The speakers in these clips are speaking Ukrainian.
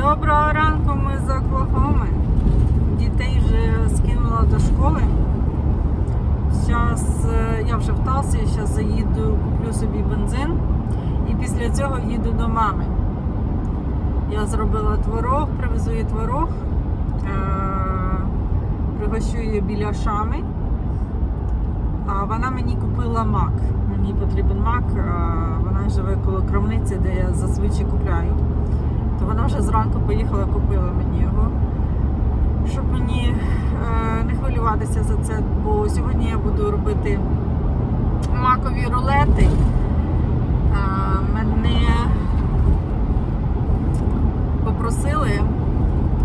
Доброго ранку, ми з Оклахоми. Дітей вже скинула до школи. Зараз я вже в Талсі, зараз заїду, куплю собі бензин і після цього їду до мами. Я зробила творог, привезу їй творог, е, пригощу її біля шами. А вона мені купила мак. Мені потрібен мак. е, Вона живе коло крамниці, де я зазвичай купляю. То вона вже зранку поїхала, купила мені його. Щоб мені е, не хвилюватися за це, бо сьогодні я буду робити макові рулети. А, мене попросили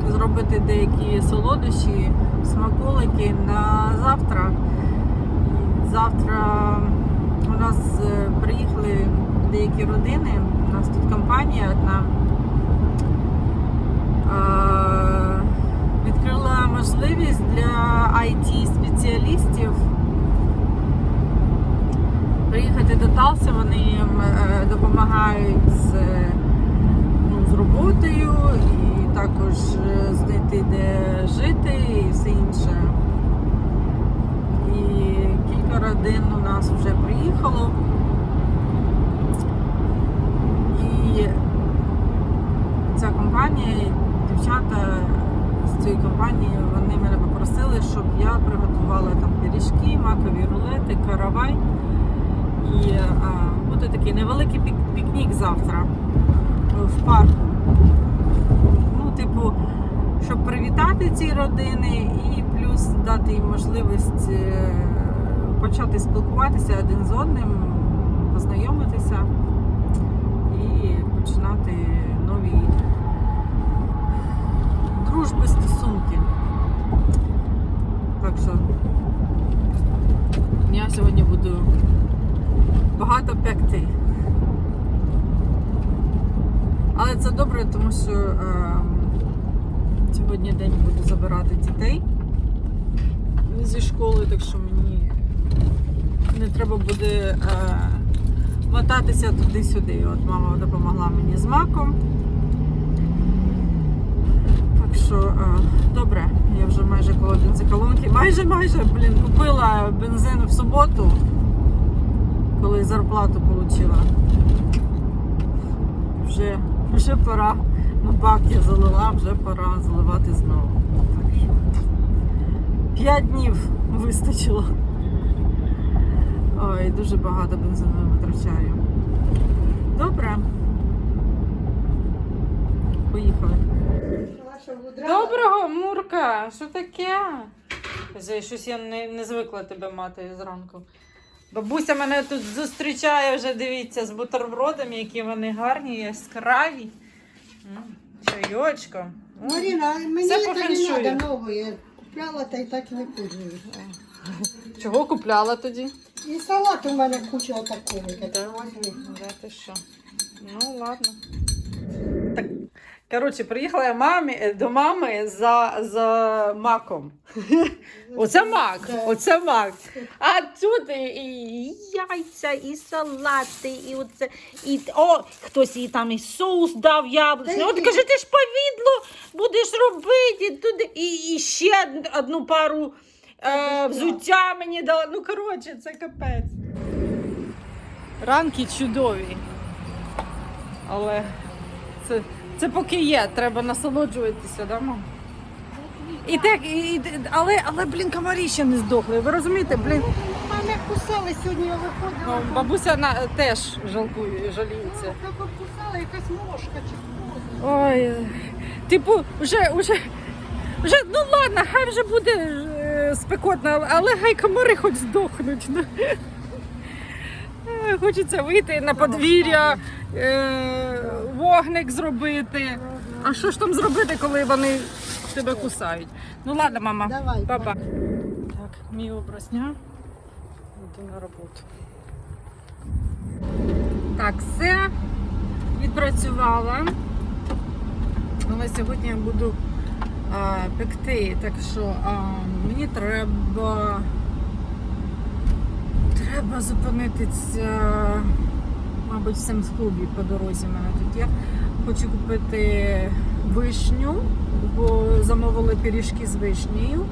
зробити деякі солодощі, смаколики на завтра. Завтра у нас е, приїхали деякі родини. У нас тут компанія одна. Відкрила можливість для IT-спеціалістів приїхати до Талси. Вони їм е, допомагають з, е, ну, з роботою і також е, знайти де жити і все інше. І кілька родин у нас вже приїхало. Компанія, дівчата з цієї компанії, вони мене попросили, щоб я приготувала там пиріжки, макові рулети, каравай. І а, буде такий невеликий пік- пікнік завтра в парку. Ну, типу, щоб привітати ці родини і плюс дати їм можливість е, почати спілкуватися один з одним, познайомитися і починати нові дружби, стосунки. Так що я сьогодні буду багато пекти. Але це добре, тому що е, сьогодні день буду забирати дітей зі школи, так що мені не треба буде е, мотатися туди-сюди. От мама допомогла мені з маком. Так що е, добре, я вже майже коло бензоколонки. Майже майже блін, купила бензин в суботу, коли зарплату отримала. Вже, вже пора. Ну, бак я залила, вже пора заливати знову. П'ять днів вистачило. Ой, дуже багато бензину витрачаю. Добре. Поїхали. Доброго, Мурка! Що таке? Кажи, щось я не, не звикла тебе мати зранку. Бабуся мене тут зустрічає вже, дивіться, з бутербродами, які вони гарні, яскраві. М, Чайочко. М. Маріна, мені Це це не феншую. треба нової. Купляла та й так і не пользуюсь. Чого купляла тоді? І салат у мене куча такого. Да. Да, ти що? Ну, ладно. Коротше, приїхала я мамі, е, до мами за, за маком. Оце мак, оце мак. А тут і, яйця, і салати, і оце. І, о, хтось їй там і соус дав яблучний. От каже, ти ж повідло будеш робити. І, туди. І, і ще одну пару е, взуття мені дала. Ну, коротше, це капець. Ранки чудові. Але це, це поки є, треба насолоджуватися, да, мам? І так, і, і- але, але, блін, комарі ще не здохли. Ви розумієте, блін, Мене кусали сьогодні, я ну, виходила. бабуся на, теж жалкує, жаліється. Як кусала якась мошка чи хто. Ой, типу, вже, вже, вже, ну ладно, хай вже буде е, спекотно, але хай комари хоч здохнуть. Ну. Е, Хочеться вийти на подвір'я, е, вогник зробити. А що ж там зробити, коли вони тебе кусають? Ну ладно, мама. Давай. Папа. Так, мій образ дня. Йду на роботу. Так, все. Відпрацювала. Але сьогодні я буду а, пекти, так що а, мені треба. Треба зупинитися, мабуть, в Семс клубі по дорозі в мене тут є. Хочу купити вишню, бо замовили пиріжки з вишнею.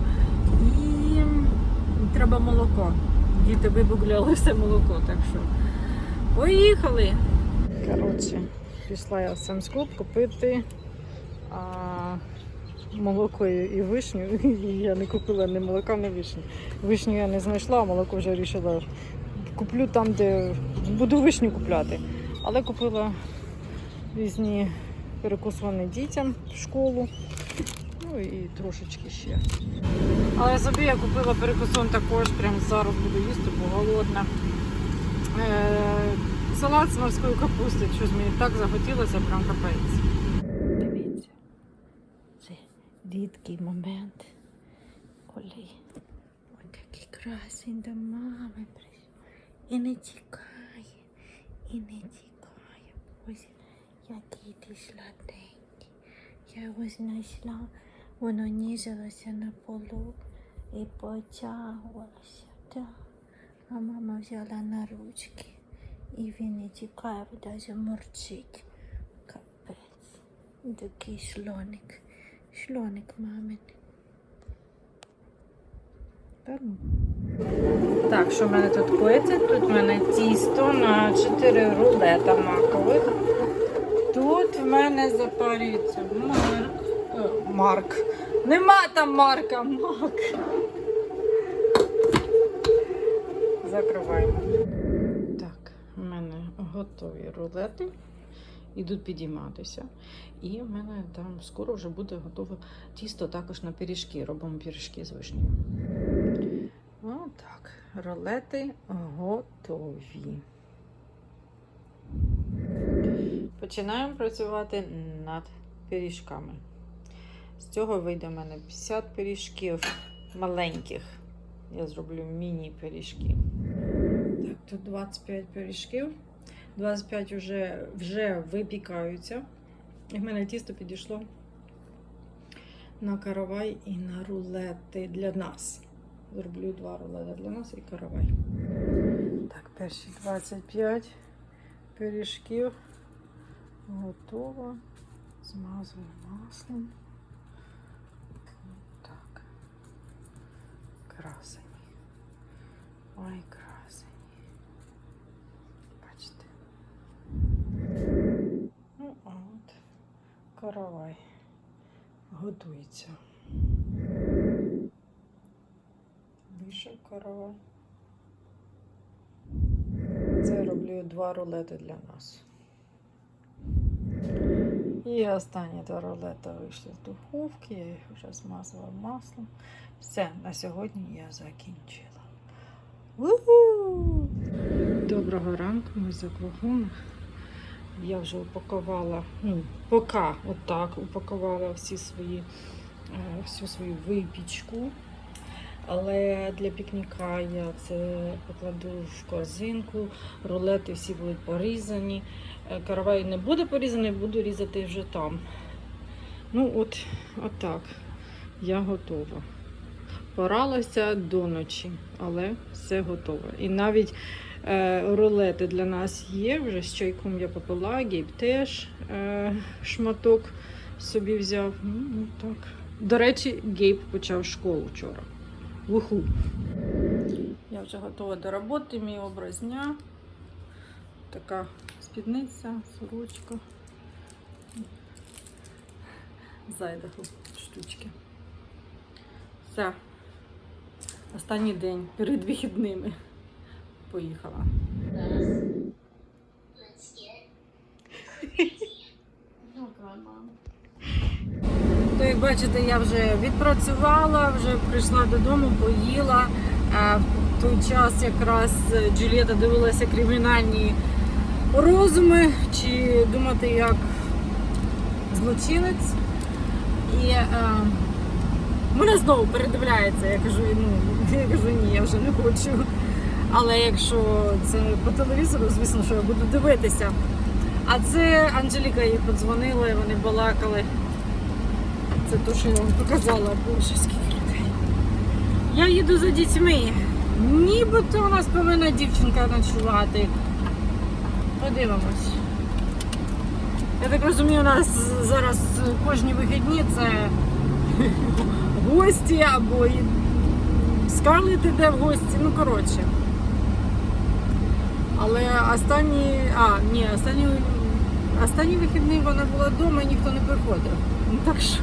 І треба молоко. Діти вибугляли все молоко, так що поїхали. Коротше, пішла я в Club купити а, молоко і вишню. Я не купила ні молока, ні вишню. Вишню я не знайшла, а молоко вже вирішила. Куплю там, де буду вишню купляти. Але купила різні перекусувані дітям в школу. Ну і трошечки ще. Але собі я купила перекусон також, прямо зараз буду їсти, бо голодна. Е, салат з морської капусти. Щось мені так захотілося, прям капець. Дивіться, це рідкий момент, коли ось такий красень до мами. І не тікає, і не тікає. Ось який ти сладенький. Я його знайшла, воно ніжилося на полу і потягувалося. Так. А мама взяла на ручки. І він не тікає, навіть морчить. Капець. Такий шлоник. Шлоник мамин. Та ну. Так, що в мене тут коїться? Тут в мене тісто на 4 рулета макових. Тут в мене запарюється Марк. Е, Марк. Нема там Марка, Мак. Закриваємо. Так, у мене готові рулети. Ідуть підійматися. І в мене там скоро вже буде готове тісто також на пиріжки. Робимо пиріжки з вишнею. Отак. Рулети готові. Починаємо працювати над пиріжками. З цього вийде в мене 50 пиріжків маленьких. Я зроблю міні-пиріжки. Так, тут 25 пиріжків. 25 вже, вже випікаються. І в мене тісто підійшло на каравай і на рулети для нас. Зроблю два рулети для нас і каравай. Так, перші 25 пиріжків готово. Змазую маслом. Так. Красені. Ой, красені. Бачите. Ну, а от каравай готується. Вийшов каравай. Це роблю два рулети для нас. І останні два рулета вийшли з духовки, я їх вже змазала маслом. Все, на сьогодні я закінчила. У-ху! Доброго ранку, ми за кругом. Я вже упакувала, ну, поки отак упакувала всі свої, е, всю свою випічку. Але для пікніка я це покладу в корзинку, рулети всі будуть порізані. Е, Каравай не буде порізаний, буду різати вже там. Ну, от, от так. Я готова. Поралася до ночі, але все готово. І навіть е, рулети для нас є. Вже з чайком я попила, Гейб теж е, шматок собі взяв. Ну, так. До речі, Гейб почав школу вчора. Вуху. Я вже готова до роботи, мій образ дня. Така спідниця, сорочка. Зайдаху штучки. Все. Останній день перед вихідними. Поїхала. То, як бачите, я вже відпрацювала, вже прийшла додому, поїла. В той час якраз Джулієта дивилася кримінальні розуми, чи думати як злочинець. І е, мене знову передивляється. Я кажу, ну, я кажу, ні, я вже не хочу. Але якщо це по телевізору, звісно, що я буду дивитися. А це Анжеліка їй подзвонила, і вони балакали. Це те, що я вам показала, боже, скільки. Я їду за дітьми. Нібито у нас повинна дівчинка ночувати. Подивимось. Я так розумію, у нас зараз кожні вихідні це гості або Скарлет іде в гості, ну коротше. Але останні. А, ні, останні, останні вихідні вона була вдома і ніхто не приходив. Ну, Так що.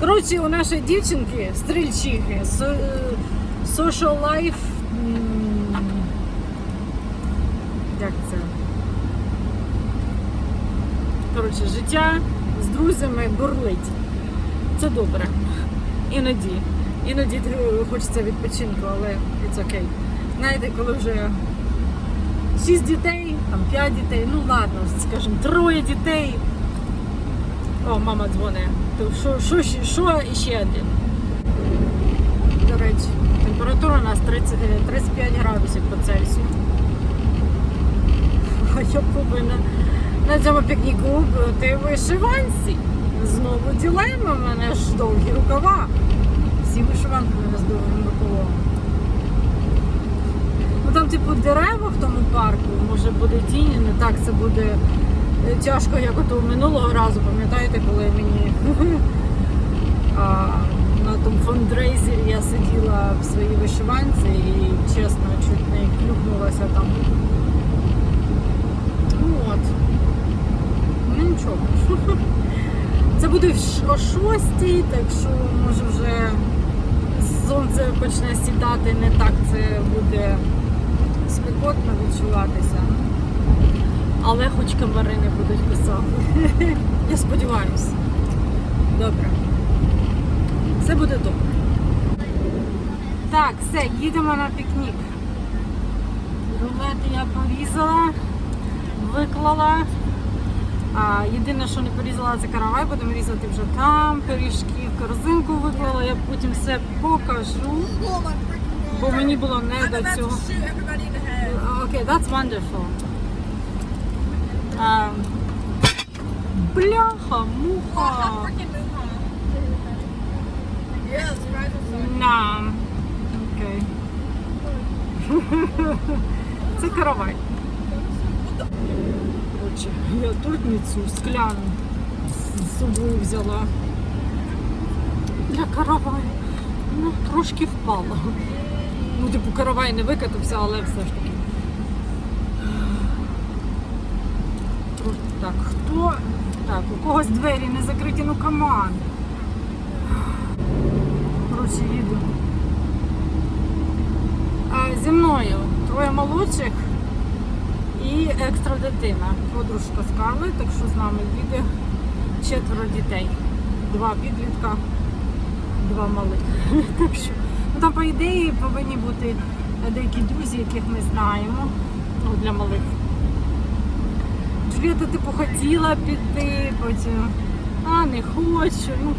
Коротше, у нашої дівчинки, стрільчихи, со- social life. Як це? Коротше, життя з друзями бурлить. Це добре. Іноді. Іноді е, хочеться відпочинку, але it's окей. Знаєте, коли вже шість дітей, там п'ять дітей, ну ладно, скажімо, троє дітей. О, мама дзвонить. Що, що, ще- що іще один? До речі, температура у нас 30, е, 35 градусів по Цельсію. Я повинна на цьому пікніку бути вишиванці. Знову ділема, в мене ж довгі рукава. Всі вишиванки в мене з довгим рукавом. Ну там, типу, дерева в тому парку, може буде тіні, не так це буде е, тяжко, як ото минулого разу, пам'ятаєте, коли мені а, на тому фондрейзері я сиділа в своїй вишиванці і чесно чуть не клюкнулася там. Ну от. Ну нічого. Це буде о шостій, так що може вже сонце почне сідати, не так це буде спекотно відчуватися. Але хоч комари не будуть писати. Я сподіваюся. Добре. Все буде добре. Так, все, їдемо на пікнік. Рулети я порізала, виклала. А, єдине, що не порізала, це каравай, будемо різати вже там. Пиріжки в корзинку виклала, я потім все покажу. Бо мені було не до цього. Окей, that's wonderful. Um, бляха, муха. На. Окей. Це каравай. Коротше, я тортницю скляну з собою взяла. Для караваю. Ну, трошки впала. Ну, типу, каравай не викатався, але все ж таки. Трошки Так, хто? Так, у когось двері не закриті, ну каман. Коротше, їду. А, зі мною троє молодших і екстра дитина. Подружка Скарлет, так що з нами їде четверо дітей. Два підлітка, два малих. Ну там, по ідеї, повинні бути деякі друзі, яких ми знаємо ну, для малих. Джулієта, типу, хотіла піти, потім, а не хочу. Ну,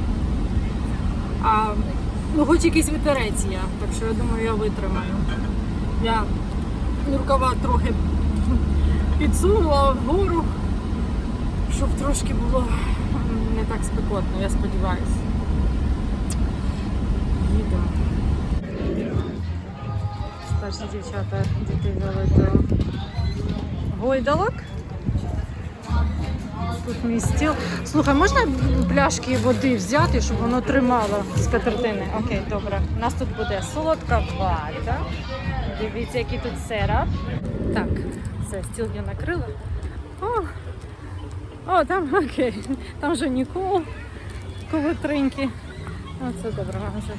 а, ну, хоч якийсь вітерець є, так що я думаю, я витримаю. Я рукава трохи підсунула вгору, щоб трошки було не так спекотно, я сподіваюся. Їдемо. Старші дівчата дітей взяли до гойдалок. Мій стіл. Слухай, можна пляшки води взяти, щоб воно тримало з катертини? Окей, добре. У нас тут буде солодка вата. Дивіться, який тут серап. Так, все, стіл я накрила. О, о там окей. Там вже Нікол, ковитринки. Оце добре, вже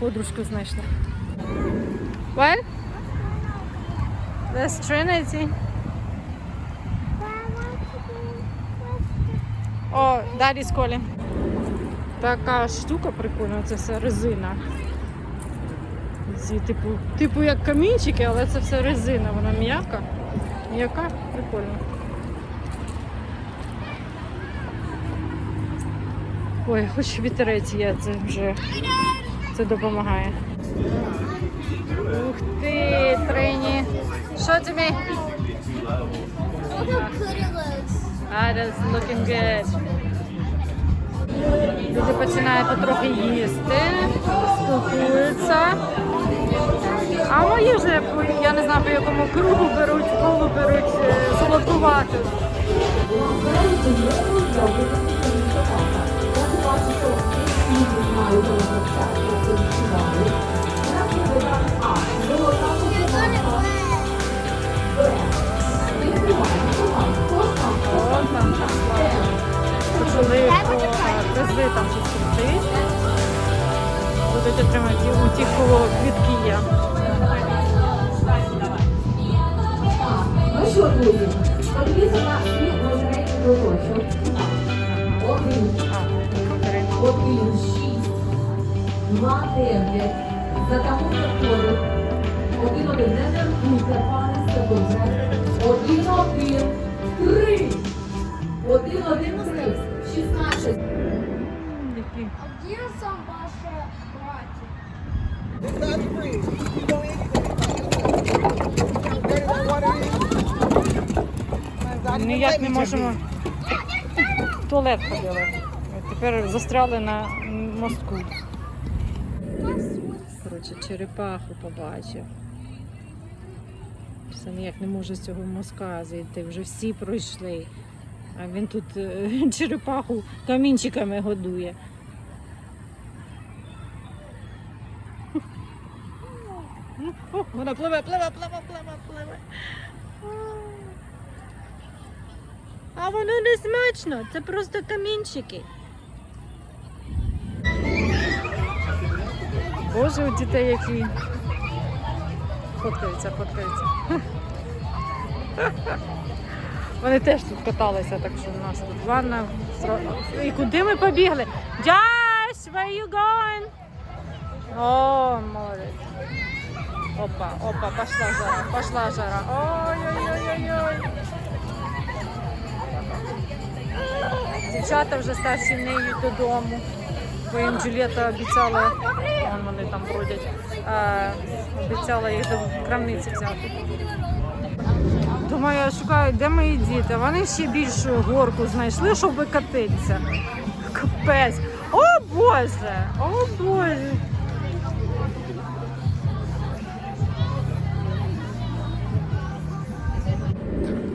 подружку знайшли. What? That's Trinity. О, далі з колі. Така штука прикольна, це все резина. Ці, типу, типу як камінчики, але це все резина, вона м'яка. М'яка, прикольно. Ой, хоч вітерець є, це вже це допомагає. Ух ти, Трині. Що тобі? That's looking good. Люди починають потрохи їсти, спілкуються. А мої вже, я не знаю, по якому кругу беруть, колу беруть е, там почали по призи там щось. Будуть отримати у тих, кого квітки є. Ну що, друзі, подивіться на свій розрейний куточок. Один, один, шість, два, дев'ять. За кому заходить? Один, один, не нервуйте, пане Степанце. Один, один, три. Один, один, три. Шістнадцять. які Где сам ваша братья? ніяк не можемо. В туалет ходили. Тепер застряли на мостку. Коротше, черепаху побачив. Все ніяк не може з цього мозка зайти. Вже всі пройшли. А він тут е, черепаху камінчиками годує. О, вона пливе, пливе, пливе, пливе, пливе. А воно не смачно, це просто камінчики. Боже, у дітей які фоткаються, фоткаються. Вони теж тут каталися, так що у нас тут ванна. І куди ми побігли? Josh, where you going? О, молодець. Опа, опа, пошла жара, пошла жара. Ой-ой-ой-ой-ой. Дівчата вже старші не їдуть додому, бо їм Джулієта обіцяла, вон вони там бродять, обіцяла їх до крамниці взяти. Думаю, я шукаю, де мої діти. Вони ще більшу горку знайшли, щоб катитися. Капець. О Боже! О Боже!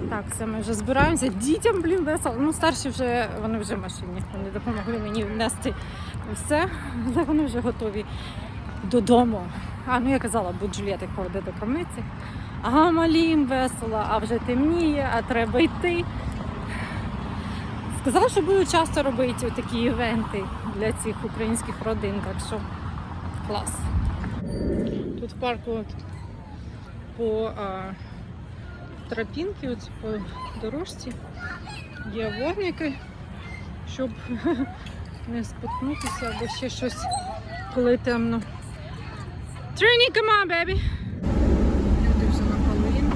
Так, все, ми вже збираємося. Дітям, блін, весело. Ну, старші вже вони вже в машині. Вони допомогли мені внести все, але вони вже готові додому. А ну я казала, Джулієта їх поведе до крамниці. А малім весело, а вже темніє, а треба йти. Сказала, що буду часто робити такі івенти для цих українських родин, так що клас. Тут в парку по а, тропінки, от по дорожці є вогники, щоб не споткнутися або ще щось, коли темно. Трині, come on, baby! Люди вже на Хеллоуін.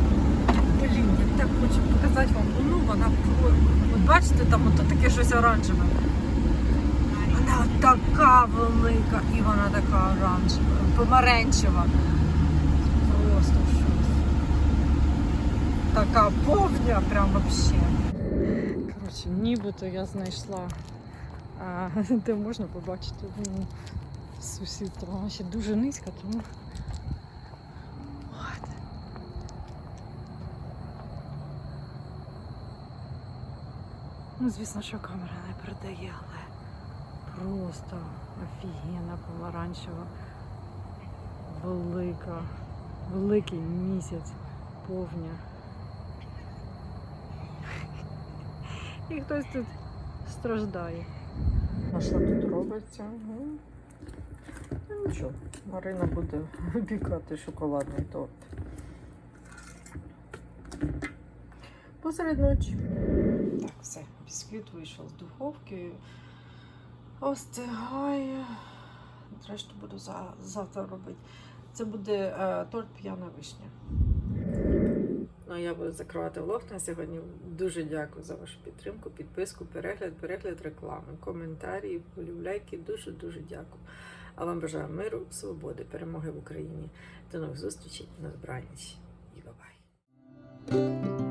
Блін, я так хочу показати вам луну, вона От бачите, там ото таке щось оранжеве. Вона така велика і вона така оранжева, помаранчева. Просто щось. Така повня, прям вообще. Коротше, нібито я знайшла, а, де можна побачити ну, сусідство. Вона ще дуже низька, тому. Ну, звісно, що камера не передає, але просто офігенна помаранчева, велика, великий місяць, повня. І хтось тут страждає. А що тут робиться? Ну, нічого, Марина буде випікати шоколадний торт. Посеред ночі. Так, все, бісквіт вийшов з духовки. Остигає. Решту буду за, завтра робити. Це буде е, торт п'яна вишня. Ну, я буду закривати влог на сьогодні. Дуже дякую за вашу підтримку, підписку, перегляд, перегляд реклами, коментарі, полюбляйки. Дуже дуже дякую. А вам бажаю миру, свободи, перемоги в Україні. До нових зустрічей на збранці. І бабай.